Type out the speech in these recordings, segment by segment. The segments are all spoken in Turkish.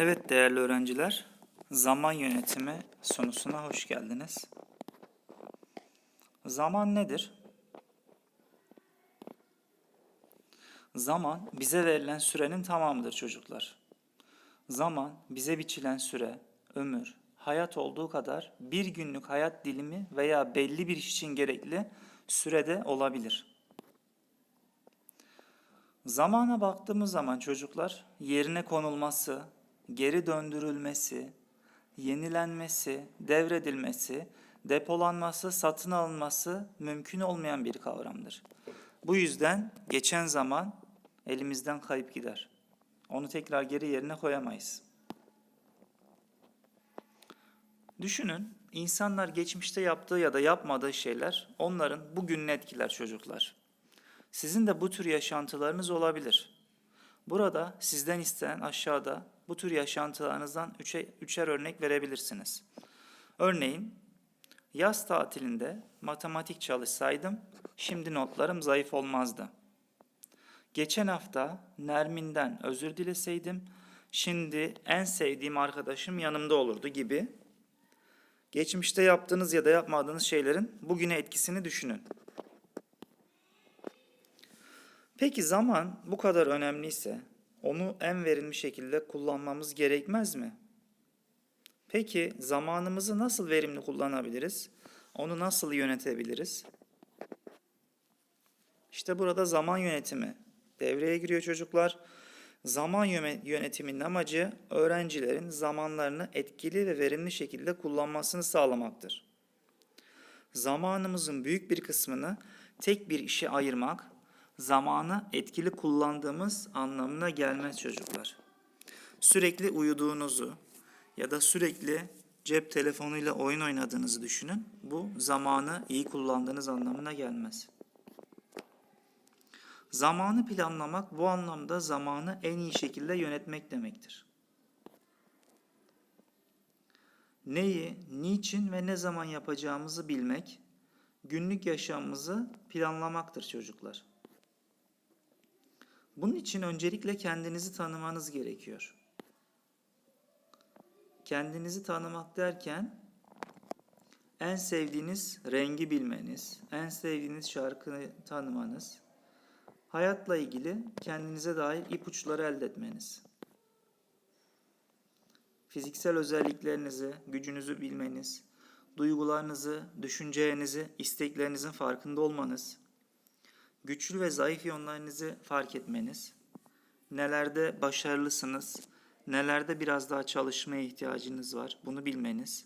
Evet değerli öğrenciler, zaman yönetimi sunusuna hoş geldiniz. Zaman nedir? Zaman bize verilen sürenin tamamıdır çocuklar. Zaman bize biçilen süre, ömür, hayat olduğu kadar bir günlük hayat dilimi veya belli bir iş için gerekli sürede olabilir. Zamana baktığımız zaman çocuklar yerine konulması, geri döndürülmesi, yenilenmesi, devredilmesi, depolanması, satın alınması mümkün olmayan bir kavramdır. Bu yüzden geçen zaman elimizden kayıp gider. Onu tekrar geri yerine koyamayız. Düşünün, insanlar geçmişte yaptığı ya da yapmadığı şeyler onların bugününü etkiler çocuklar. Sizin de bu tür yaşantılarınız olabilir. Burada sizden istenen aşağıda bu tür yaşantılarınızdan üçe, üçer örnek verebilirsiniz. Örneğin yaz tatilinde matematik çalışsaydım şimdi notlarım zayıf olmazdı. Geçen hafta Nermin'den özür dileseydim şimdi en sevdiğim arkadaşım yanımda olurdu gibi. Geçmişte yaptığınız ya da yapmadığınız şeylerin bugüne etkisini düşünün. Peki zaman bu kadar önemliyse onu en verimli şekilde kullanmamız gerekmez mi? Peki zamanımızı nasıl verimli kullanabiliriz? Onu nasıl yönetebiliriz? İşte burada zaman yönetimi devreye giriyor çocuklar. Zaman yönetiminin amacı öğrencilerin zamanlarını etkili ve verimli şekilde kullanmasını sağlamaktır. Zamanımızın büyük bir kısmını tek bir işe ayırmak, zamanı etkili kullandığımız anlamına gelmez çocuklar. Sürekli uyuduğunuzu ya da sürekli cep telefonuyla oyun oynadığınızı düşünün. Bu zamanı iyi kullandığınız anlamına gelmez. Zamanı planlamak bu anlamda zamanı en iyi şekilde yönetmek demektir. Neyi, niçin ve ne zaman yapacağımızı bilmek, günlük yaşamımızı planlamaktır çocuklar. Bunun için öncelikle kendinizi tanımanız gerekiyor. Kendinizi tanımak derken en sevdiğiniz rengi bilmeniz, en sevdiğiniz şarkıyı tanımanız, hayatla ilgili kendinize dair ipuçları elde etmeniz. Fiziksel özelliklerinizi, gücünüzü bilmeniz, duygularınızı, düşüncelerinizi, isteklerinizin farkında olmanız, güçlü ve zayıf yönlerinizi fark etmeniz, nelerde başarılısınız, nelerde biraz daha çalışmaya ihtiyacınız var bunu bilmeniz,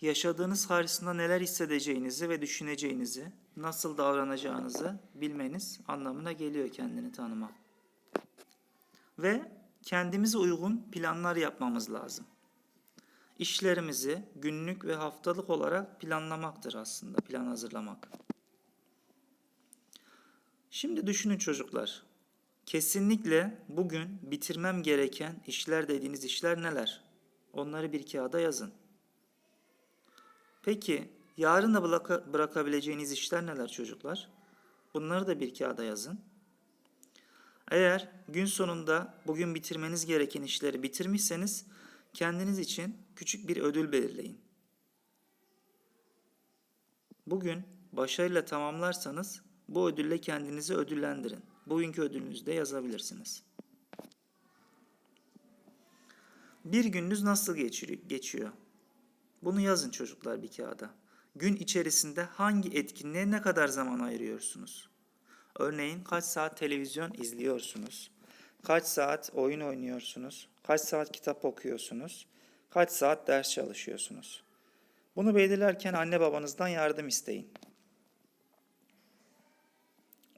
yaşadığınız karşısında neler hissedeceğinizi ve düşüneceğinizi, nasıl davranacağınızı bilmeniz anlamına geliyor kendini tanımak. Ve kendimize uygun planlar yapmamız lazım. İşlerimizi günlük ve haftalık olarak planlamaktır aslında, plan hazırlamak. Şimdi düşünün çocuklar. Kesinlikle bugün bitirmem gereken işler dediğiniz işler neler? Onları bir kağıda yazın. Peki yarın da bıraka, bırakabileceğiniz işler neler çocuklar? Bunları da bir kağıda yazın. Eğer gün sonunda bugün bitirmeniz gereken işleri bitirmişseniz kendiniz için küçük bir ödül belirleyin. Bugün başarıyla tamamlarsanız bu ödülle kendinizi ödüllendirin. Bugünkü ödülünüzü de yazabilirsiniz. Bir gününüz nasıl geçiyor? Bunu yazın çocuklar bir kağıda. Gün içerisinde hangi etkinliğe ne kadar zaman ayırıyorsunuz? Örneğin kaç saat televizyon izliyorsunuz? Kaç saat oyun oynuyorsunuz? Kaç saat kitap okuyorsunuz? Kaç saat ders çalışıyorsunuz? Bunu belirlerken anne babanızdan yardım isteyin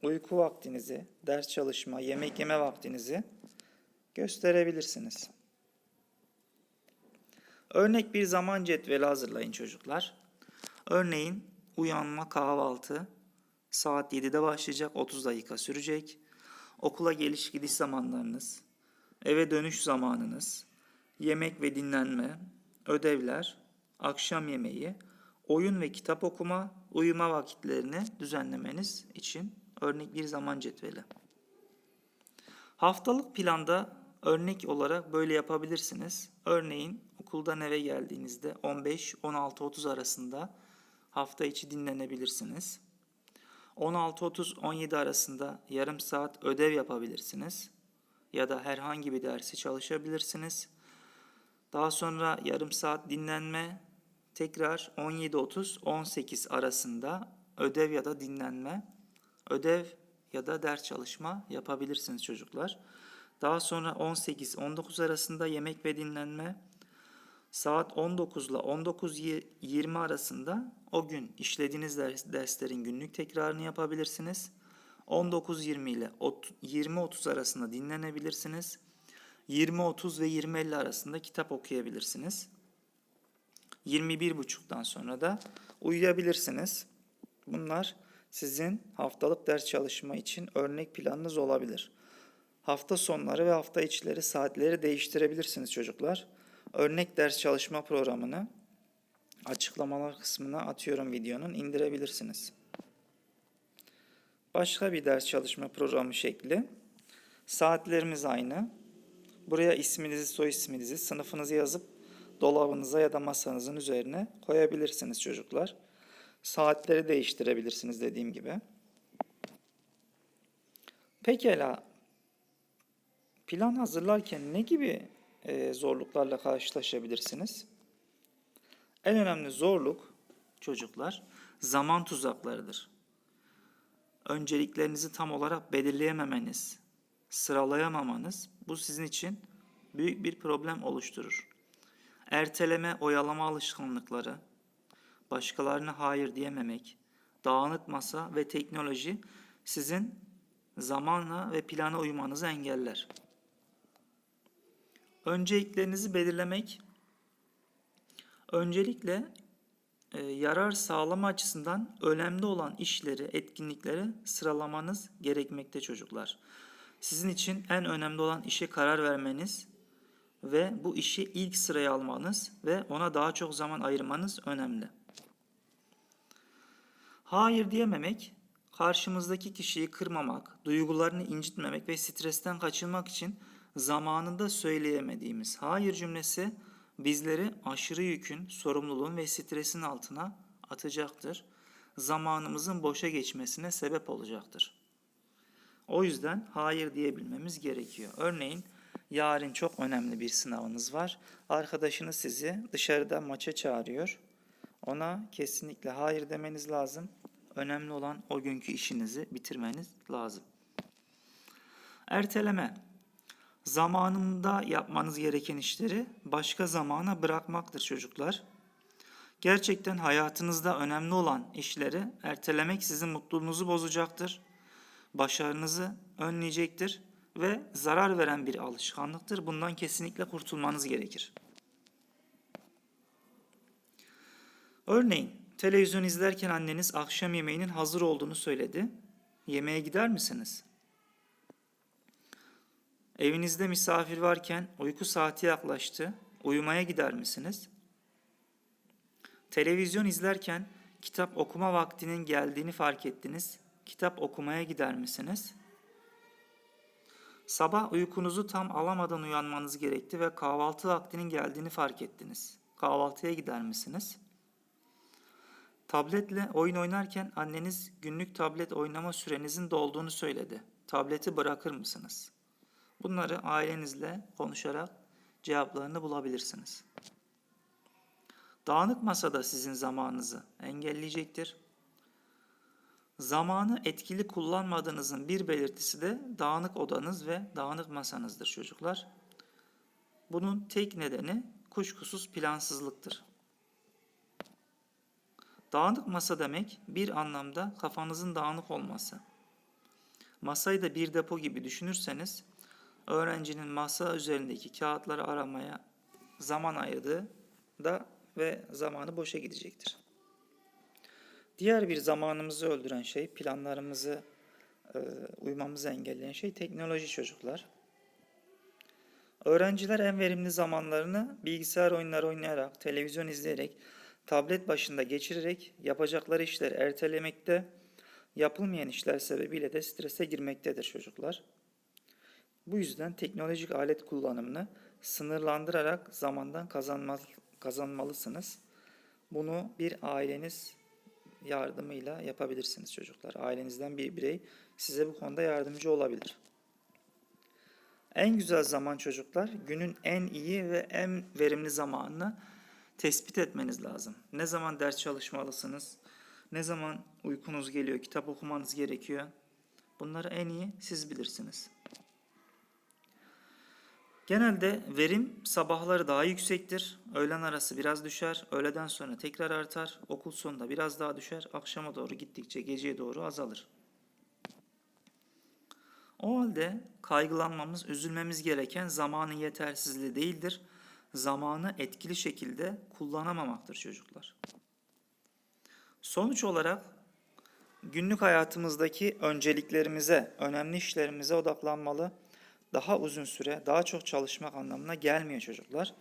uyku vaktinizi, ders çalışma, yemek yeme vaktinizi gösterebilirsiniz. Örnek bir zaman cetveli hazırlayın çocuklar. Örneğin uyanma kahvaltı saat 7'de başlayacak 30 dakika sürecek. Okula geliş gidiş zamanlarınız, eve dönüş zamanınız, yemek ve dinlenme, ödevler, akşam yemeği, oyun ve kitap okuma, uyuma vakitlerini düzenlemeniz için Örnek bir zaman cetveli. Haftalık planda Örnek olarak böyle yapabilirsiniz. Örneğin okuldan eve geldiğinizde 15-16.30 arasında hafta içi dinlenebilirsiniz. 16.30-17 arasında yarım saat ödev yapabilirsiniz. Ya da herhangi bir dersi çalışabilirsiniz. Daha sonra yarım saat dinlenme, tekrar 17.30-18 arasında ödev ya da dinlenme, ödev ya da ders çalışma yapabilirsiniz çocuklar. Daha sonra 18-19 arasında yemek ve dinlenme, saat 19 ile 19.20 arasında o gün işlediğiniz ders, derslerin günlük tekrarını yapabilirsiniz. 19.20 ile 20.30 arasında dinlenebilirsiniz. 20.30 ve 20.50 arasında kitap okuyabilirsiniz. 21.30'dan sonra da uyuyabilirsiniz. Bunlar sizin haftalık ders çalışma için örnek planınız olabilir. Hafta sonları ve hafta içleri saatleri değiştirebilirsiniz çocuklar. Örnek ders çalışma programını açıklamalar kısmına atıyorum videonun indirebilirsiniz. Başka bir ders çalışma programı şekli. Saatlerimiz aynı. Buraya isminizi, soy isminizi, sınıfınızı yazıp dolabınıza ya da masanızın üzerine koyabilirsiniz çocuklar. Saatleri değiştirebilirsiniz dediğim gibi. Pekala plan hazırlarken ne gibi e, zorluklarla karşılaşabilirsiniz? En önemli zorluk çocuklar zaman tuzaklarıdır. Önceliklerinizi tam olarak belirleyememeniz, sıralayamamanız bu sizin için büyük bir problem oluşturur. Erteleme, oyalama alışkanlıkları, başkalarına hayır diyememek, dağınık masa ve teknoloji sizin zamanla ve plana uymanızı engeller. Önceliklerinizi belirlemek öncelikle e, yarar sağlama açısından önemli olan işleri, etkinlikleri sıralamanız gerekmekte çocuklar. Sizin için en önemli olan işe karar vermeniz ve bu işi ilk sıraya almanız ve ona daha çok zaman ayırmanız önemli. Hayır diyememek, karşımızdaki kişiyi kırmamak, duygularını incitmemek ve stresten kaçınmak için zamanında söyleyemediğimiz hayır cümlesi bizleri aşırı yükün, sorumluluğun ve stresin altına atacaktır. Zamanımızın boşa geçmesine sebep olacaktır. O yüzden hayır diyebilmemiz gerekiyor. Örneğin yarın çok önemli bir sınavınız var. Arkadaşınız sizi dışarıda maça çağırıyor. Ona kesinlikle hayır demeniz lazım. Önemli olan o günkü işinizi bitirmeniz lazım. Erteleme. Zamanında yapmanız gereken işleri başka zamana bırakmaktır çocuklar. Gerçekten hayatınızda önemli olan işleri ertelemek sizin mutluluğunuzu bozacaktır. Başarınızı önleyecektir ve zarar veren bir alışkanlıktır. Bundan kesinlikle kurtulmanız gerekir. Örneğin televizyon izlerken anneniz akşam yemeğinin hazır olduğunu söyledi. Yemeğe gider misiniz? Evinizde misafir varken uyku saati yaklaştı. Uyumaya gider misiniz? Televizyon izlerken kitap okuma vaktinin geldiğini fark ettiniz. Kitap okumaya gider misiniz? Sabah uykunuzu tam alamadan uyanmanız gerekti ve kahvaltı vaktinin geldiğini fark ettiniz. Kahvaltıya gider misiniz? Tabletle oyun oynarken anneniz günlük tablet oynama sürenizin dolduğunu söyledi. Tableti bırakır mısınız? Bunları ailenizle konuşarak cevaplarını bulabilirsiniz. Dağınık masada sizin zamanınızı engelleyecektir. Zamanı etkili kullanmadığınızın bir belirtisi de dağınık odanız ve dağınık masanızdır çocuklar. Bunun tek nedeni kuşkusuz plansızlıktır. Dağınık masa demek bir anlamda kafanızın dağınık olması. Masayı da bir depo gibi düşünürseniz öğrencinin masa üzerindeki kağıtları aramaya zaman ayırdığı da ve zamanı boşa gidecektir. Diğer bir zamanımızı öldüren şey, planlarımızı e, uymamızı engelleyen şey teknoloji çocuklar. Öğrenciler en verimli zamanlarını bilgisayar oyunları oynayarak, televizyon izleyerek, tablet başında geçirerek yapacakları işleri ertelemekte, yapılmayan işler sebebiyle de strese girmektedir çocuklar. Bu yüzden teknolojik alet kullanımını sınırlandırarak zamandan kazanmaz, kazanmalısınız. Bunu bir aileniz yardımıyla yapabilirsiniz çocuklar. Ailenizden bir birey size bu konuda yardımcı olabilir. En güzel zaman çocuklar günün en iyi ve en verimli zamanını tespit etmeniz lazım. Ne zaman ders çalışmalısınız? Ne zaman uykunuz geliyor, kitap okumanız gerekiyor? Bunları en iyi siz bilirsiniz. Genelde verim sabahları daha yüksektir. Öğlen arası biraz düşer. Öğleden sonra tekrar artar. Okul sonunda biraz daha düşer. Akşama doğru gittikçe geceye doğru azalır. O halde kaygılanmamız, üzülmemiz gereken zamanın yetersizliği değildir. Zamanı etkili şekilde kullanamamaktır çocuklar. Sonuç olarak günlük hayatımızdaki önceliklerimize, önemli işlerimize odaklanmalı. Daha uzun süre, daha çok çalışmak anlamına gelmiyor çocuklar.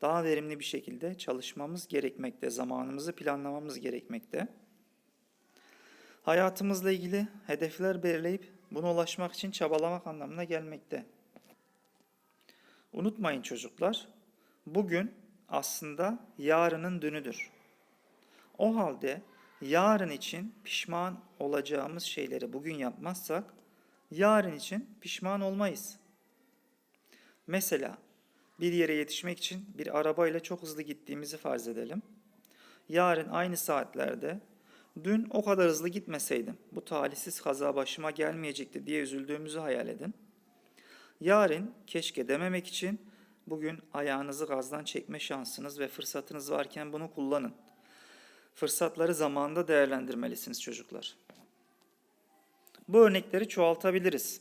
Daha verimli bir şekilde çalışmamız gerekmekte, zamanımızı planlamamız gerekmekte. Hayatımızla ilgili hedefler belirleyip buna ulaşmak için çabalamak anlamına gelmekte. Unutmayın çocuklar, bugün aslında yarının dünüdür. O halde yarın için pişman olacağımız şeyleri bugün yapmazsak yarın için pişman olmayız. Mesela bir yere yetişmek için bir arabayla çok hızlı gittiğimizi farz edelim. Yarın aynı saatlerde dün o kadar hızlı gitmeseydim bu talihsiz kaza başıma gelmeyecekti diye üzüldüğümüzü hayal edin. Yarın keşke dememek için bugün ayağınızı gazdan çekme şansınız ve fırsatınız varken bunu kullanın. Fırsatları zamanında değerlendirmelisiniz çocuklar. Bu örnekleri çoğaltabiliriz.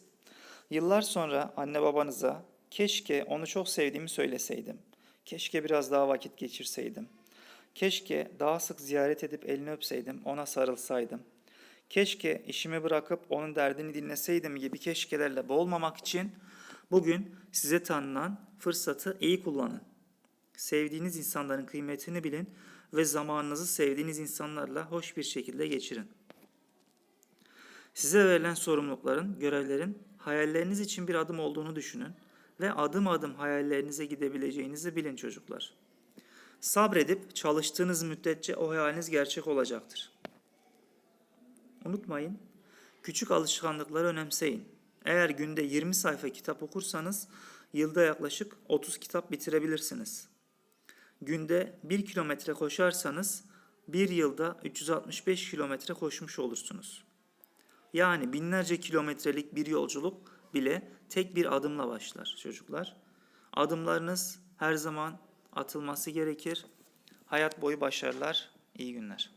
Yıllar sonra anne babanıza keşke onu çok sevdiğimi söyleseydim. Keşke biraz daha vakit geçirseydim. Keşke daha sık ziyaret edip elini öpseydim, ona sarılsaydım. Keşke işimi bırakıp onun derdini dinleseydim gibi keşkelerle boğulmamak için bugün size tanınan fırsatı iyi kullanın. Sevdiğiniz insanların kıymetini bilin ve zamanınızı sevdiğiniz insanlarla hoş bir şekilde geçirin. Size verilen sorumlulukların, görevlerin hayalleriniz için bir adım olduğunu düşünün ve adım adım hayallerinize gidebileceğinizi bilin çocuklar. Sabredip çalıştığınız müddetçe o hayaliniz gerçek olacaktır. Unutmayın, küçük alışkanlıkları önemseyin. Eğer günde 20 sayfa kitap okursanız yılda yaklaşık 30 kitap bitirebilirsiniz. Günde 1 kilometre koşarsanız bir yılda 365 kilometre koşmuş olursunuz. Yani binlerce kilometrelik bir yolculuk bile tek bir adımla başlar çocuklar. Adımlarınız her zaman atılması gerekir. Hayat boyu başarılar, iyi günler.